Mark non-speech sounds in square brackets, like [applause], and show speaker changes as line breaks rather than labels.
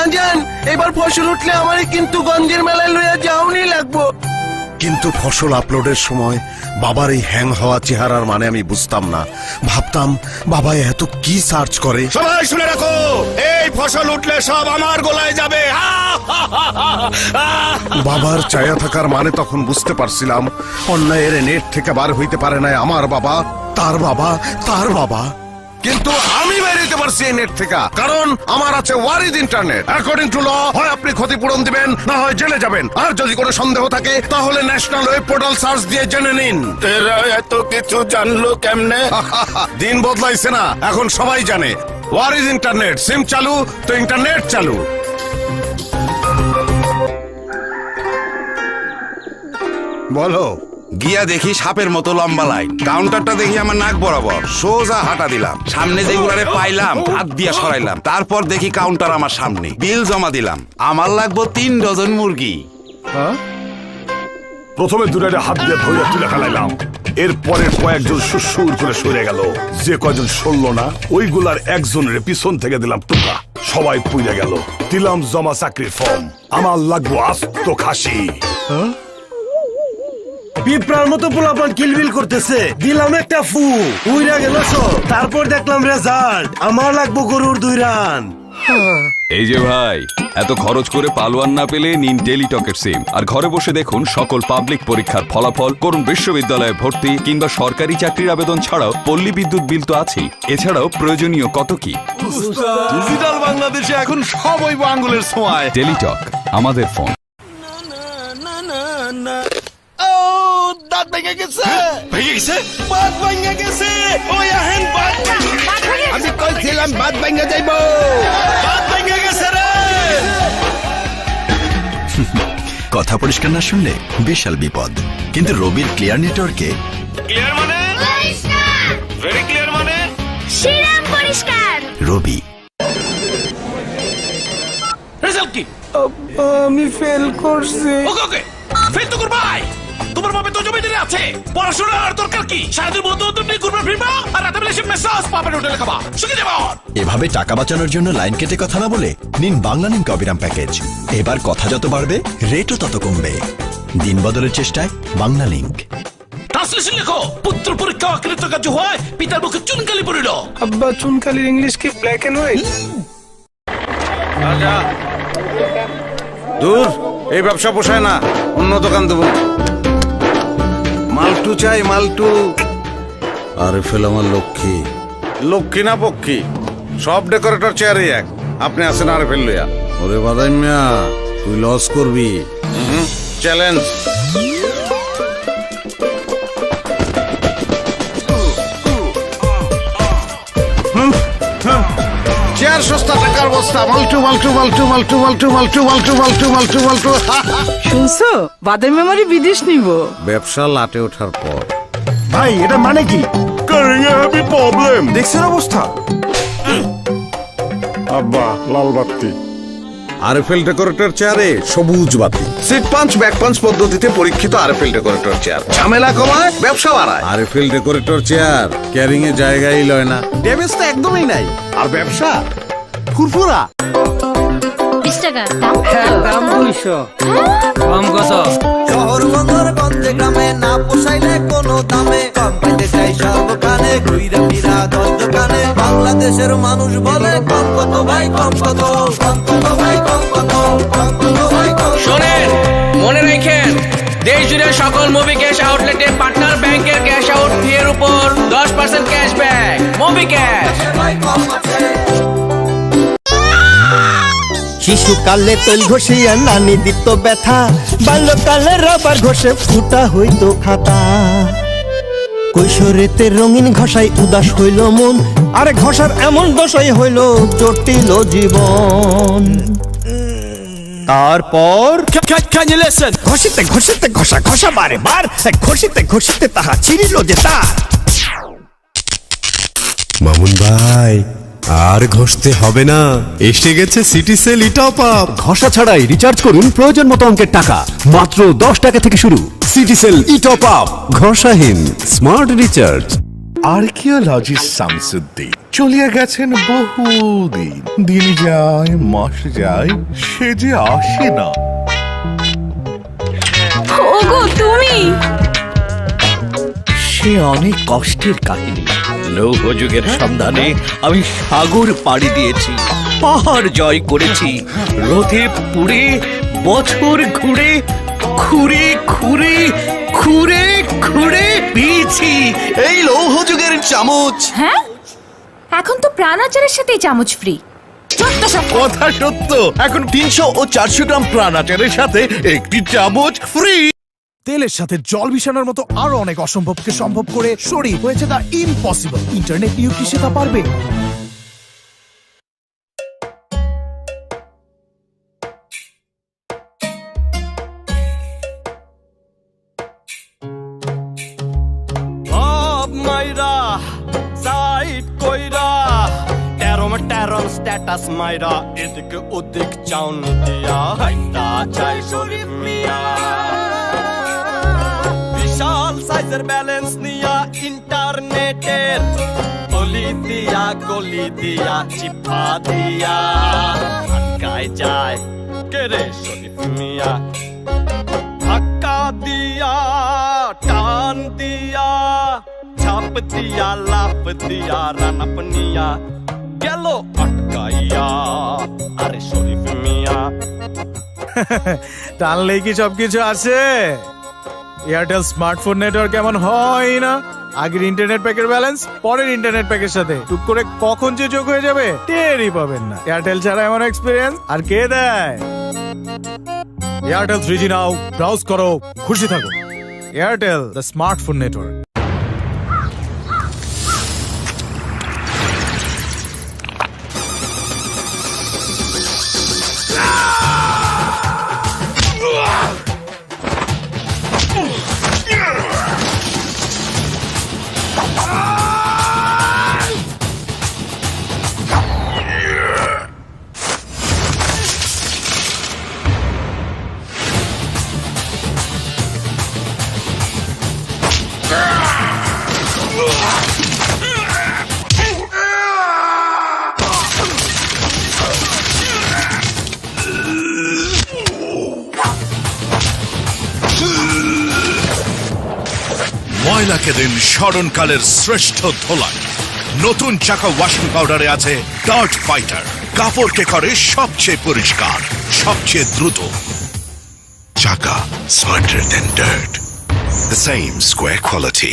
বাজান এবার ফসল উঠলে কিন্তু গঞ্জের মেলায় লইয়া যাওনি লাগবো।
কিন্তু ফসল আপলোডের সময় বাবার এই হ্যাং হওয়া চেহারার মানে আমি বুঝতাম না। ভাবতাম বাবা এত কি সার্চ করে?
সবাই শুনে রাখো এই ফসল উঠলে সব আমার গোলায় যাবে।
বাবার চায়া থাকার মানে তখন বুঝতে পারছিলাম অন্যায়ের নেট থেকে বার হইতে পারে না আমার বাবা তার বাবা তার বাবা। কিন্তু আমি বেরিয়ে পারছি এই নেট থেকে। কারণ আমার আছে Warid internet. According to law হয় আপনি ক্ষতিপূরণ দিবেন না হয় জেলে যাবেন। আর যদি কোনো সন্দেহ থাকে তাহলে ন্যাশনাল ওয়েব পোর্টাল সার্চ দিয়ে জেনে নিন।
এরা এত কিছু জানলো কেমনে? [laughs]
দিন বদলাইছে না এখন সবাই জানে। ওয়ারিজ ইন্টারনেট সিম চালু তো ইন্টারনেট চালু। বলো
গিয়া দেখি সাপের মতো লম্বা লাইন কাউন্টারটা দেখি আমার নাক বরাবর। সোজা হাঁটা দিলাম। সামনে যেগুলারে পাইলাম হাত দিয়া সরাইলাম। তারপর দেখি কাউন্টার আমার সামনে। বিল জমা দিলাম। আমার লাগবো তিন ডজন মুরগি।
প্রথমে দূরে হাত দিয়ে ধরে তুলে ফেলাইলাম। এরপরে কয়েকজন সুসুর করে সরে গেল। যে কয়জন সরল না ওইগুলার একজনের পিছন থেকে দিলাম টুকা সবাই পুড়ে গেল। দিলাম জমা চাকরির ফর্ম। আমার লাগবো আস্ত খাসি।
পিঁপড়ার মতো পোলাপান কিলবিল করতেছে। দিলাম একটা ফু। উইরা গেল সব। তারপর দেখলাম রেজাল্ট। আমার লাগবো গরুর দুই রান।
এই যে ভাই এত খরচ করে পালোয়ান না পেলে নিন টেলিটকের সিম আর ঘরে বসে দেখুন সকল পাবলিক পরীক্ষার ফলাফল করুন বিশ্ববিদ্যালয়ে ভর্তি কিংবা সরকারি চাকরির আবেদন ছাড়াও পল্লী বিদ্যুৎ বিল তো আছেই। এছাড়াও প্রয়োজনীয় কত কি?
ডিজিটাল বাংলাদেশে এখন সব ওই আঙ্গুলের ছোঁয়ায়।
টেলিটক আমাদের ফোন
দাঁত ভেঙে গেছে।
ভেঙে গেছে?
বাদ ভেঙে গেছে। ওই আহেন বাদ। আমি কইছিলাম বাদ ভেঙে যাইবো। বাদ ভেঙে গেছে রে।
কথা পরিষ্কার না শুনলে বিশাল বিপদ। কিন্তু রবির ক্লিয়ার নেটওয়ার্কে
ক্লিয়ার মানে? ভেরি ক্লিয়ার মানে?
শ্রীরাম পরিষ্কার।
রবি।
রেজাল্ট কি?
আমি ফেল করছি।
ওকে ওকে। ফেল তো করবাই। তো জমি আছে। পড়াশোনা আর দরকার কি? সারাদিন বন্ধু বান্ধব নিয়ে ঘুরবে ফিরবা আর রাতে বেলা মেসাজ পাবেন হোটেলে খাবা।
এভাবে টাকা বাঁচানোর জন্য লাইন কেটে কথা না বলে নিন বাংলা লিঙ্ক অবিরাম প্যাকেজ এবার কথা যত বাড়বে রেটও তত কমবে। দিন বদলের চেষ্টায় বাংলা লিঙ্ক
ট্রান্সলেশন লেখো। পুত্র পরীক্ষা অকৃত কার্য হয় পিতার মুখে চুনকালি পড়িল।
আব্বা চুনকালির ইংলিশ কি ব্ল্যাক এন্ড হোয়াইট
দূর এই ব্যবসা পোষায় না অন্য দোকান দেবো। মালটু চাই মালটু। আরে ফেল আমার লক্ষ্মী। লক্ষ্মী না পক্ষী? সব ডেকোরেটর চেয়ারে এক। আপনি আসেন আরে ফেল লইয়া। ওরে বাদাই মিয়া তুই লস করবি। চ্যালেঞ্জ চেয়ার সস্তা টাকার বস্তা মালটু মালটু মালটু মালটু মালটু মালটু মালটু মালটু মালটু মালটু।
শুনছো? বাদের মেমোরি বিদেশ নিব।
ব্যবসা লাটে ওঠার পর।
ভাই এটা মানে কি? কারিং এ হ্যাপি প্রবলেম
দেখছেন অবস্থা?
আব্বা লাল বাত্তি
আরএফএল ডেকোরেটর চেয়ারে সবুজ বাতি। সিট পাঞ্চ ব্যাক পাঞ্চ পদ্ধতিতে পরীক্ষিত আরএফএল ডেকোরেটর চেয়ার। ঝামেলা কমায় ব্যবসা বাড়ায়। আরএফএল ডেকোরেটর চেয়ার ক্যারিং এ জায়গাই লয় না। ড্যামেজ তো একদমই নাই। আর ব্যবসা? ফুরফুরা?
বিশ টাকা দাম
দাম দুইশো। কম কত?
শহর বন্দর গঞ্জে গ্রামে না পোষাইলে কোনো দামে কম। পাইতে চাই সবখানে ঘুইরা ফিরা দশ দোকানে। বাংলাদেশের মানুষ বলে কম কত ভাই কম কত? কম কত ভাই কম কত? কম কত ভাই কম
শোনেন মনে রাখেন দেশ জুড়ে সকল মুভি ক্যাশ আউটলেটে পার্টনার ব্যাংকের ক্যাশ আউট ফি এর উপর দশ পার্সেন্ট ক্যাশব্যাক মুভি ক্যাশ
শিশুকালে তৈল ঘষিয়া নানি দিত ব্যথা বাল্যকালে রবার ঘষে ফুটা হইতো খাতা। কৈশোরেতে রঙিন ঘষাই উদাস হইল মন আর ঘষার এমন দশাই হইল জটিল জীবন। তারপর ঘষিতে ঘষিতে ঘষা ঘষা বারে বার ঘষিতে ঘষিতে তাহা ছিড়িল যে তার।
মামুন ভাই আর ঘষতে হবে না। এসে গেছে সিটি সেল টপ আপ ঘষা ছাড়াই রিচার্জ করুন প্রয়োজন মতো অঙ্কের টাকা। মাত্র দশ টাকা থেকে শুরু। City cell e top up ঘষাহীন smart recharge
archaeologist Shamsuddin. চলিয়া গেছেন বহুদিন। দিন যায় মাস যায় সে যে আসে না।
ওগো তুমি?
সে অনেক কষ্টের কাহিনী। লৌহ সন্ধানে আমি সাগর পাড়ি দিয়েছি পাহাড় জয় করেছি রথে পুড়ে বছর ঘুরে খুঁড়ে খুঁড়ে খুঁড়ে খুঁড়ে পেয়েছি। এই লৌহ যুগের চামচ।
হ্যাঁ? এখন তো প্রাণাচারের সাথে চামচ ফ্রি
কথা সত্য। এখন তিনশো ও চারশো গ্রাম প্রাণ আচারের সাথে একটি চামচ ফ্রি
তেলের সাথে জল মিশানোর মতো আরও অনেক অসম্ভবকে সম্ভব করে শরীর হয়েছে দ্য ইম্পসিবল ইন্টারনেট নিয়েও কি সেটা পারবে?
স্ট্যাটাস মাইরা, এদিকে ওদিক চাউন দিয়া, হাইটা চাই শরীফ মিয়া। বিশাল সাইজের ব্যালেন্স নিয়া ইন্টারনেটের গলি দিয়া গলি দিয়া, চিপা দিয়া। আটকায় যায় কেরে শরীফ মিয়া? ধাক্কা দিয়া, টান দিয়া ছাপ দিয়া লাভ দিয়া রানাপ নিয়া গেল আটকাইয়া। আরে শরীফ মিয়া। [laughs]
টানলেই কি সবকিছু আছে? এয়ারটেল স্মার্টফোন নেটওয়ার্ক এমন হয় না। আগের ইন্টারনেট প্যাকের ব্যালেন্স পরের ইন্টারনেট প্যাকের সাথে। টুক করে কখন যে যোগ হয়ে যাবে, টেরই পাবেন না। এয়ারটেল ছাড়া এমন এক্সপিরিয়েন্স আর কে দেয়? Airtel three G now browse করো, খুশি থাকো। এয়ারটেল দ্য স্মার্টফোন নেটওয়ার্ক
ময়লাকে দিন স্মরণকালের শ্রেষ্ঠ ধোলাই নতুন চাকা ওয়াশিং পাউডারে আছে ডার্ট ফাইটার কাপড়কে করে সবচেয়ে পরিষ্কার, সবচেয়ে দ্রুত। চাকা smarter than dirt the same square quality